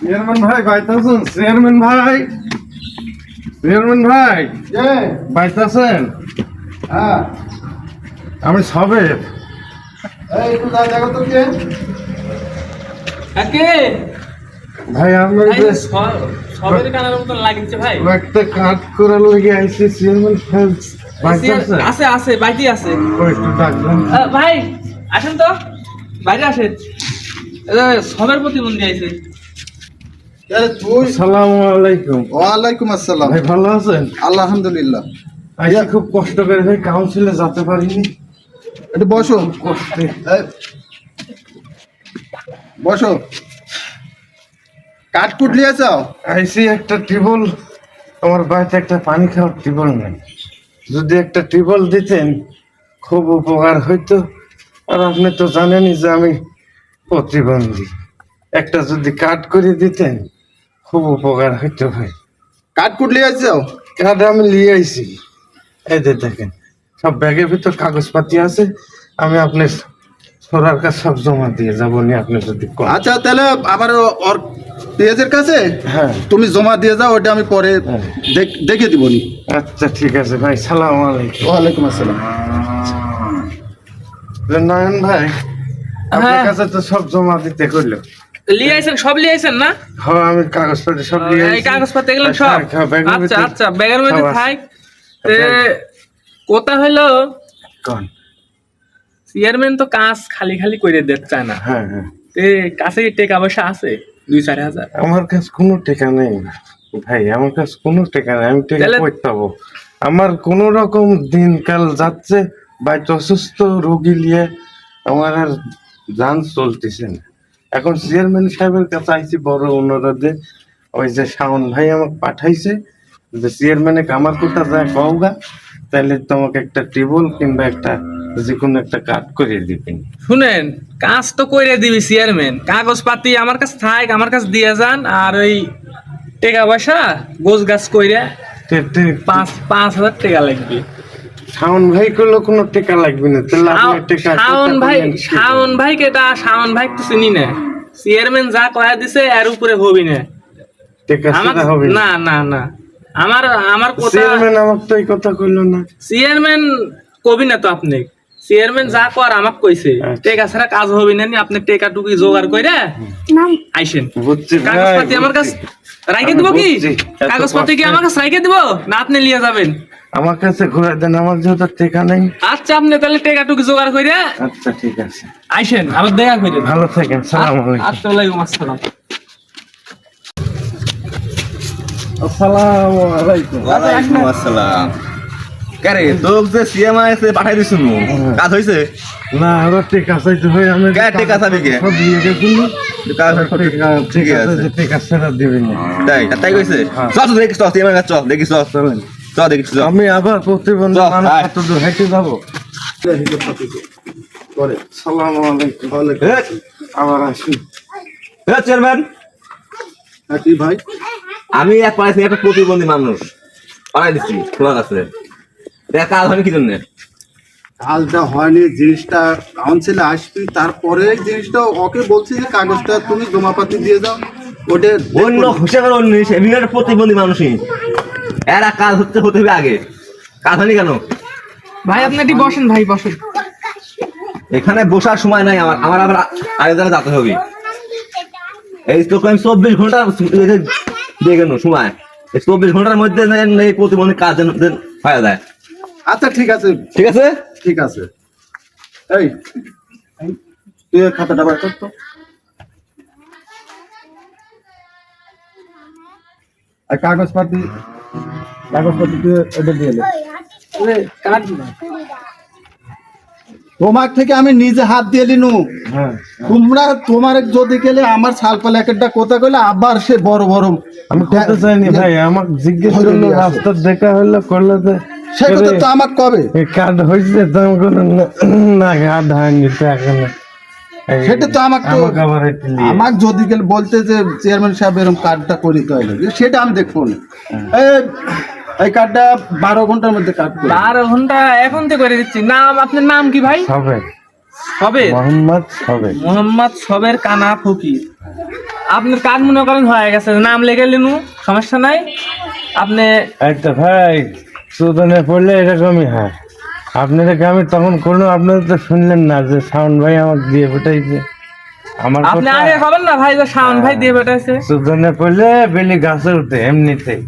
Chairman ভাই বাইতাছেন? Chairman ভাই? Chairman ভাই? বাইতাছেন? হ্যাঁ। আমি সবে। ভাই আমরা সবের কানার লাগিচ্ছে ভাই। একটা করার লেগে চেয়ারম্যান আছে আছে আছে। ও একটু ডাকবেন। ভাই আসেন তো। বাইরে আসেন। সবের প্রতিবন্ধী আসসালামু আলাইকুম। ওয়ালাইকুম আসসালাম। ভাই ভালো আছেন? আলহামদুলিল্লাহ। খুব কষ্ট করে ভাই কাউন্সিলে যেতে পারিনি। একটু বসো। কষ্টে। এই, বসো। কাঠকুট নিয়ে যাও আইসি একটা টিবল আমার বাড়িতে একটা পানি খাওয়ার টিবল নেই। যদি একটা টিবল দিতেন খুব উপকার হইতো। আর আপনি তো জানেনই যে আমি প্রতিবন্ধী। একটা যদি কাট করে দিতেন খুব উপকার হইতো ভাই কাঠকুট লিয়ে যাও কার্ড আমি নিয়ে আইছি। এই যে দেখেন সব ব্যাগের ভিতর কাগজপাতি আছে আমি আপনার সোনার কাছে সব জমা দিয়ে যাব নি আপনি যদি। আচ্ছা তাহলে আমার ওর পেঁয়াজের কাছে হ্যাঁ। তুমি জমা দিয়ে যাও ওটা আমি পরে হ্যাঁ। দেখ- দেখে দিব নি আচ্ছা ঠিক আছে ভাই সালাম আলাইকুম। ওয়ালাইকুম আসসালাম। নয়ন ভাই আপনার হ্যাঁ। কাছে তো সব জমা দিতে করল লিয়ে আইছেন সব লিয়ে আইছেন না? হ্যাঁ আমি কাগজপাতি সব আইছি। কাগজপত্র এগুলো হ্যাঁ, সব। হ্যাঁ, আচ্ছা আচ্ছা ব্যাগের মধ্যে থাক। ব্যাগ। কথা হলো কোন? চেয়ারম্যান তো কাজ খালি খালি করে দিতে না। হ্যাঁ হ্যাঁ। তে কাছে কি টাকা পয়সা আছে? দুই চার হাজার। আমার কাছে কোনো টেকা নেই। ভাই আমার কাছে কোনো টেকা নেই। আমি টেকা কই পাবো? আমার কোনো রকম দিনকাল যাচ্ছে বাড়িতে অসুস্থ রোগী নিয়ে আমার আর যান চলতেছে না। এখন চেয়ারম্যান সাহেবের কাছে আইছি বড় অনুরোধে। ওই যে শাওন ভাই আমাকে পাঠাইছে যে চেয়ারম্যানে কামার কোটা যায় কওগা তাহলে তোমাকে একটা টেবল কিংবা একটা যে কোনো একটা কাট করে দিবেন। শুনেন কাজ তো কইরে দিবি চেয়ারম্যান। কাগজপাতি আমার কাছে থাক আমার কাছে দিয়ে যান আর ওই টাকা পয়সা গোছ গাছ কইরে পাঁচ পাঁচ হাজার টাকা লাগবে। শাওন ভাই করলে কোনো টেকা লাগবে না তাহলে টেকা শাওন ভাই শাওন ভাই কেটা শাওন ভাই তো চিনি না। চেয়ারম্যান যা কয়া দিছে এর উপরে হবি না। টেকা সেটা হবে না। না না আমার আমার কথা চেয়ারম্যান আমাকে তো এই কথা কইলো না। চেয়ারম্যান কবি না তো আপনি। চেয়ারম্যান যা কর আমাক কইছে। আচ্ছা। টেকা ছাড়া কাজ হবে না নি আপনি টেকা টুকি জোগাড় কইরা আইসেন। বুঝছি ভাই, কাগজপাতি আমার কাছে রাইখে দিব কি? বুঝছি, এত কাগজপাতি কি আমার কাছে রাইখে দিব? না আপনি নিয়ে যাবেন। আমার কাছে ঘুরে দেন আমার যেহেতু টেকা নেই। আচ্ছা আপনি তাহলে টেকা টুকি জোগাড় কইরা আচ্ছা ঠিক আছে। আইসেন আবার দেখা কইরেন। ভালো থাকেন সালাম আলাইকুম। আচ্ছা ওয়ালাইকুম আসসালাম আসসালামু আলাইকুম ওয়ালাইকুম আসসালাম। কারে তোক যে সিএমআই এসে পাঠাই দিছুন। কাজ হইছে না ওরা টেকা চাইতে ভাই আমি কে টেকা চাবি কে? সব দিয়ে গেছিল কাজ টেকা ঠিক আছে চাইতে টেকা ছাড়া দিবেন তাই তাই কইছে হ্যাঁ। চল চল দেখিস চল সিএমআই কাজ চল দেখিস চল। চল। দেখিস চল। আমি আবার প্রতিবন্ধী মানুষ। কত দূর হেঁটে যাব। করে সালাম আলাইকুম এ, আবার আসি। এ, চেয়ারম্যান। হ্যাঁ কি ভাই? আমি এক পাইছি একটা প্রতিবন্ধী মানুষ। পাঠাই দিচ্ছি তোমার কাছে এটা কাজ হয়নি কি জন্য? কাজটা হয়নি জিনিসটা কাউন্সিলে আসবি তারপরে জিনিসটা ওকে বলছি যে কাগজটা তুমি জমাপাতি দিয়ে দাও। ওটা অন্য হিসেবে অন্য হিসেবে প্রতিবন্ধী মানুষই। এরা কাজ হচ্ছে হতে হবে আগে। কাজ হয়নি কেন? ভাই আপনি একটু বসেন ভাই বসেন। এখানে বসার সময় নাই আমার আমার আবার আগে জায়গায় যেতে হবে। এই তো আমি চব্বিশ ঘণ্টা দিয়ে গেল সময়। এই চব্বিশ ঘণ্টার মধ্যে প্রতিবন্ধী কাজ হয়ে যায়। আচ্ছা ঠিক আছে। ঠিক আছে? ঠিক আছে। এই তুই খাতাটা বার কর তো। আর কাগজপাতি কাগজপাতি তুই এটা দিয়ে। কাট তোমার থেকে আমি নিজে হাত দিয়ে লিনু হ্যাঁ। তোমরা তোমার যদি গেলে আমার সালপাল একটা কথা কইলে আবার সে বড় বড় আমি করতে চাইনি ভাই আমাকে জিজ্ঞেস করল নিয়ে আসো। রাস্তা দেখা হলো করল যে সে কথা তো আমার কবে? কার্ড হয়েছে তো আমি কোনো না- না কার্ড হয়নি তো এখন। সেটা তো আমাকে তো আমাকে যদি গেলে বলতে যে চেয়ারম্যান সাহেব এরকম কার্ডটা করিতে হলো সেটা আমি দেখব না। এই এই কার্ডটা বারো ঘণ্টার মধ্যে কাট করে। বারো ঘণ্টা এখন তো করে দিচ্ছি। নাম আপনার নাম কি ভাই? সবে হবে মোহাম্মদ সবে মোহাম্মদ সবের কানা ফকির। আপনার কাজ মনে করেন হয়ে গেছে। নাম লেগে নিনু সমস্যা নাই। আপনি একটা ভাই সুদনে পড়লে এরকমই হয়। আপনাদেরকে আমি তখন কোনো আপনাদের তো শুনলেন না যে শাওন ভাই আমাকে দিয়ে ফেটাইছে আমার আপনি আগে খাবেন না ভাই যে শাওন ভাই দিয়ে ফেটাইছে সুদনে পড়লে বেলি গাছে উঠে এমনিতেই।